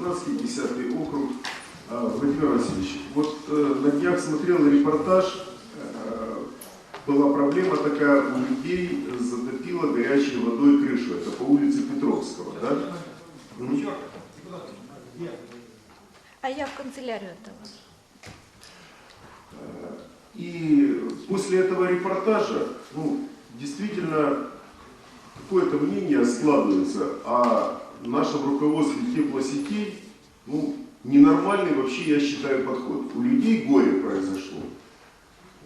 Сарнавский, 10 округ. А, Владимир Васильевич, вот э, на днях смотрел репортаж, э, была проблема такая, у людей затопило горячей водой крышу, это по улице Петровского, да? А я в канцелярию этого. И после этого репортажа, ну, действительно, какое-то мнение складывается о нашем руководстве теплосетей, ну, ненормальный вообще, я считаю, подход. У людей горе произошло.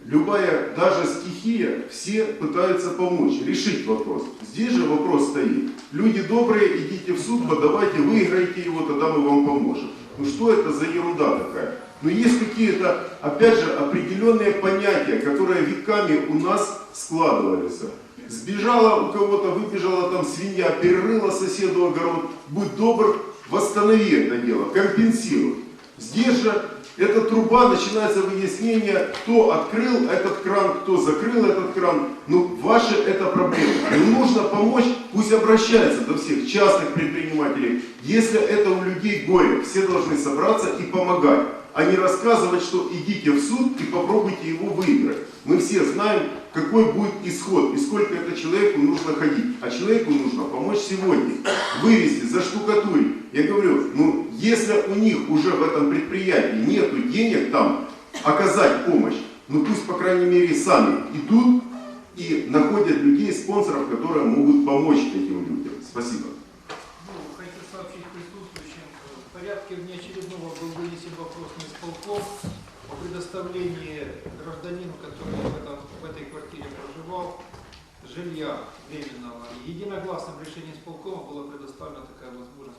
Любая, даже стихия, все пытаются помочь, решить вопрос. Здесь же вопрос стоит. Люди добрые, идите в суд, подавайте, выиграйте его, тогда мы вам поможем. Ну что это за ерунда такая? Но есть какие-то, опять же, определенные понятия, которые веками у нас складывались. Сбежала у кого-то, выбежала там свинья, перерыла соседу огород. Будь добр, восстанови это дело, компенсируй. Здесь же эта труба, начинается выяснение, кто открыл этот кран, кто закрыл этот кран. Ну, ваши это проблемы. Ну, нужно помочь, пусть обращаются до всех частных предпринимателей. Если это у людей горе, все должны собраться и помогать, а не рассказывать, что идите в суд и попробуйте его выиграть. Мы все знаем, какой будет исход и сколько это человеку нужно ходить. А человеку нужно помочь сегодня, вывести, заштукатурить. Я говорю, ну если у них уже в этом предприятии нету денег там оказать помощь, ну пусть по крайней мере сами идут и находят людей, спонсоров, которые могут помочь этим людям. Спасибо. Ну, хочу сообщить присутствующим, в порядке внеочередного был вынесен исполком о предоставлении гражданину, который в, этом, в этой квартире проживал, жилья временного. Единогласным решением исполкома была предоставлена такая возможность